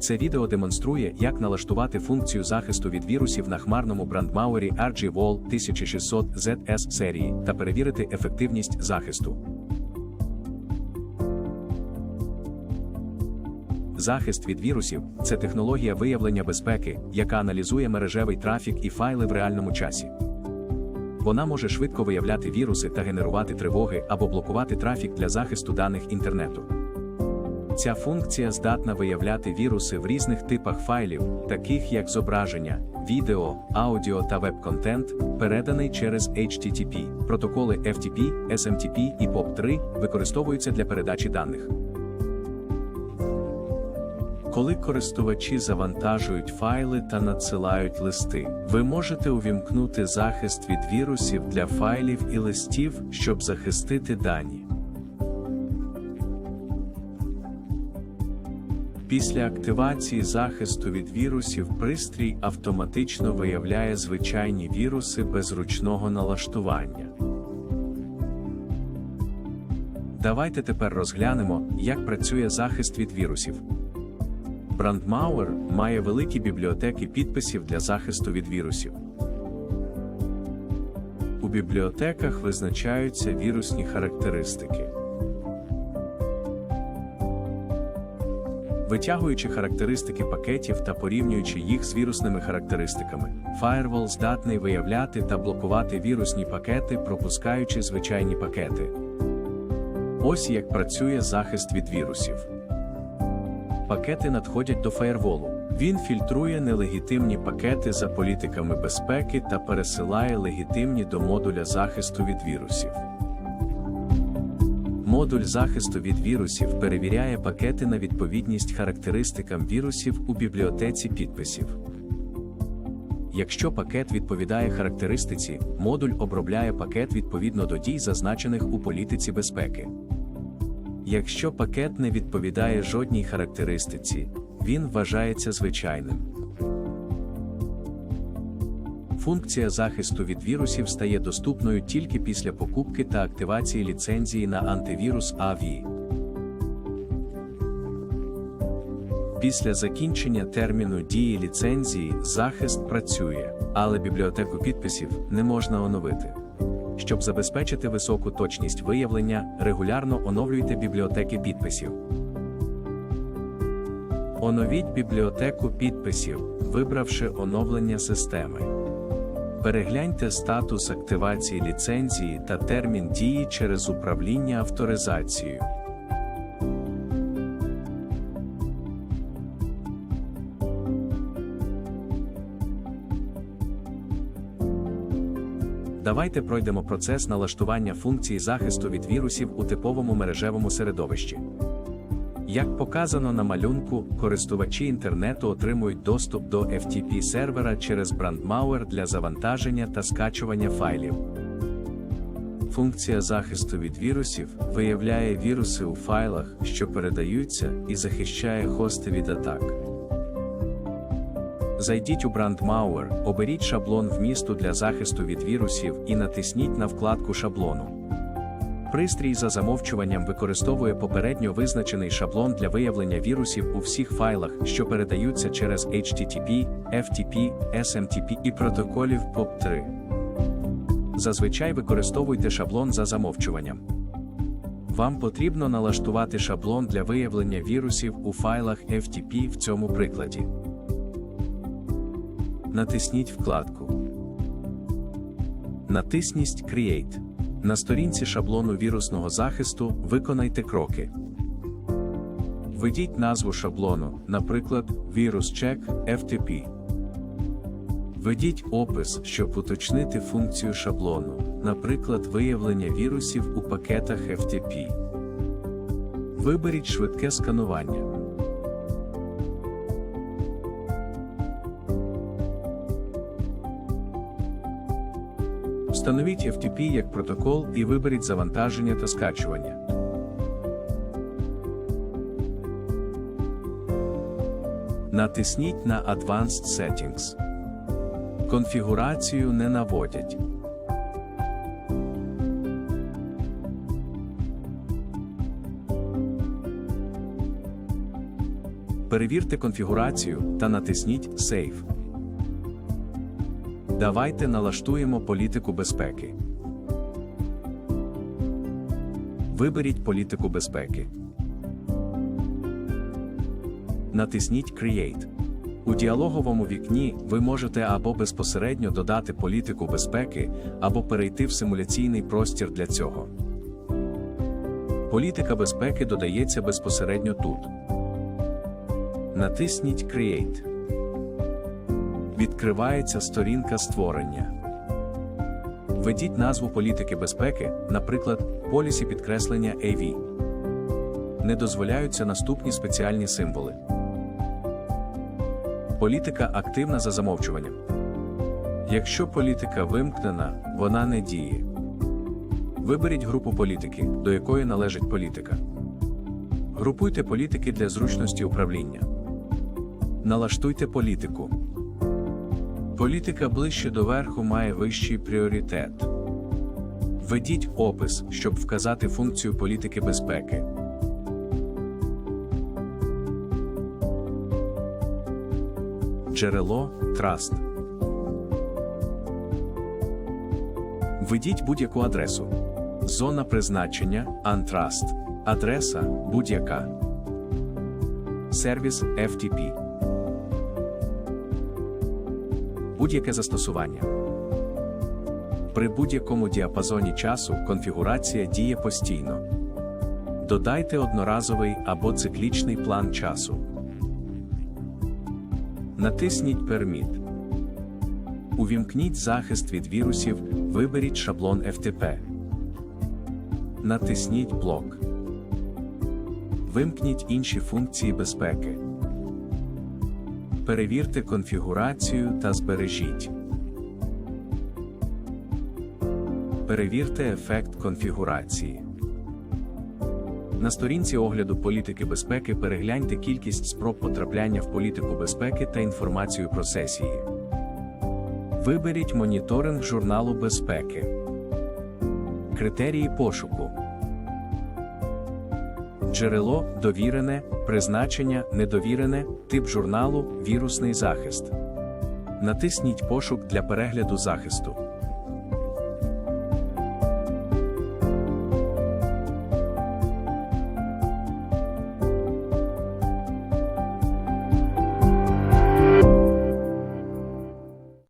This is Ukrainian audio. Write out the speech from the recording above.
Це відео демонструє, як налаштувати функцію захисту від вірусів на хмарному брандмауері RG-Wall 1600 ZS серії та перевірити ефективність захисту. Захист від вірусів це технологія виявлення безпеки, яка аналізує мережевий трафік і файли в реальному часі. Вона може швидко виявляти віруси та генерувати тривоги або блокувати трафік для захисту даних інтернету. Ця функція здатна виявляти віруси в різних типах файлів, таких як зображення, відео, аудіо та веб-контент, переданий через HTTP. Протоколи FTP, SMTP і POP3 використовуються для передачі даних. Коли користувачі завантажують файли та надсилають листи, ви можете увімкнути захист від вірусів для файлів і листів, щоб захистити дані. Після активації захисту від вірусів пристрій автоматично виявляє звичайні віруси без ручного налаштування. Давайте тепер розглянемо, як працює захист від вірусів. Brandmauer має великі бібліотеки підписів для захисту від вірусів. У бібліотеках визначаються вірусні характеристики. Витягуючи характеристики пакетів та порівнюючи їх з вірусними характеристиками, Firewall здатний виявляти та блокувати вірусні пакети, пропускаючи звичайні пакети. Ось як працює захист від вірусів. Пакети надходять до фаєрволу. Він фільтрує нелегітимні пакети за політиками безпеки та пересилає легітимні до модуля захисту від вірусів. Модуль захисту від вірусів перевіряє пакети на відповідність характеристикам вірусів у бібліотеці підписів. Якщо пакет відповідає характеристиці, модуль обробляє пакет відповідно до дій, зазначених у політиці безпеки. Якщо пакет не відповідає жодній характеристиці, він вважається звичайним. Функція захисту від вірусів стає доступною тільки після покупки та активації ліцензії на антивірус AVI. Після закінчення терміну дії ліцензії захист працює, але бібліотеку підписів не можна оновити. Щоб забезпечити високу точність виявлення, регулярно оновлюйте бібліотеки підписів. Оновіть бібліотеку підписів, вибравши оновлення системи. Перегляньте статус активації ліцензії та термін дії через управління авторизацією. Давайте пройдемо процес налаштування функції захисту від вірусів у типовому мережевому середовищі. Як показано на малюнку, користувачі інтернету отримують доступ до FTP сервера через BrandMauer для завантаження та скачування файлів. Функція захисту від вірусів виявляє віруси у файлах, що передаються, і захищає хости від атак. Зайдіть у BrandMauer, оберіть шаблон вмісту для захисту від вірусів і натисніть на вкладку шаблону. Пристрій за замовчуванням використовує попередньо визначений шаблон для виявлення вірусів у всіх файлах, що передаються через HTTP, FTP, SMTP і протоколів POP3. Зазвичай використовуйте шаблон за замовчуванням. Вам потрібно налаштувати шаблон для виявлення вірусів у файлах FTP в цьому прикладі. Натисніть вкладку. Натисніть Create. На сторінці шаблону вірусного захисту виконайте кроки. Введіть назву шаблону, наприклад, VirusCheck FTP. Введіть опис, щоб уточнити функцію шаблону, наприклад, виявлення вірусів у пакетах FTP. Виберіть швидке сканування. Встановіть FTP як протокол і виберіть завантаження та скачування. Натисніть на Advanced Settings. Конфігурацію не наводять. Перевірте конфігурацію та натисніть Save. Давайте налаштуємо політику безпеки. Виберіть політику безпеки. Натисніть Create. У діалоговому вікні ви можете або безпосередньо додати політику безпеки, або перейти в симуляційний простір для цього. Політика безпеки додається безпосередньо тут. Натисніть Create. Відкривається сторінка створення. Введіть назву політики безпеки, наприклад, полісі підкреслення AV. Не дозволяються наступні спеціальні символи. Політика активна за замовчуванням. Якщо політика вимкнена, вона не діє. Виберіть групу політики, до якої належить політика. Групуйте політики для зручності управління. Налаштуйте політику. Політика ближче до верху має вищий пріоритет. Введіть опис, щоб вказати функцію політики безпеки. Джерело Траст. Введіть будь-яку адресу. Зона призначення Антраст. Адреса будь-яка. Сервіс FTP. Будь-яке застосування. При будь-якому діапазоні часу конфігурація діє постійно. Додайте одноразовий або циклічний план часу. Натисніть Permit. Увімкніть захист від вірусів, виберіть шаблон FTP. Натисніть блок. Вимкніть інші функції безпеки. Перевірте конфігурацію та збережіть. Перевірте ефект конфігурації. На сторінці огляду політики безпеки перегляньте кількість спроб потрапляння в політику безпеки та інформацію про сесії. Виберіть моніторинг журналу безпеки. Критерії пошуку. Джерело довірене, призначення недовірене, тип журналу, вірусний захист. Натисніть пошук для перегляду захисту.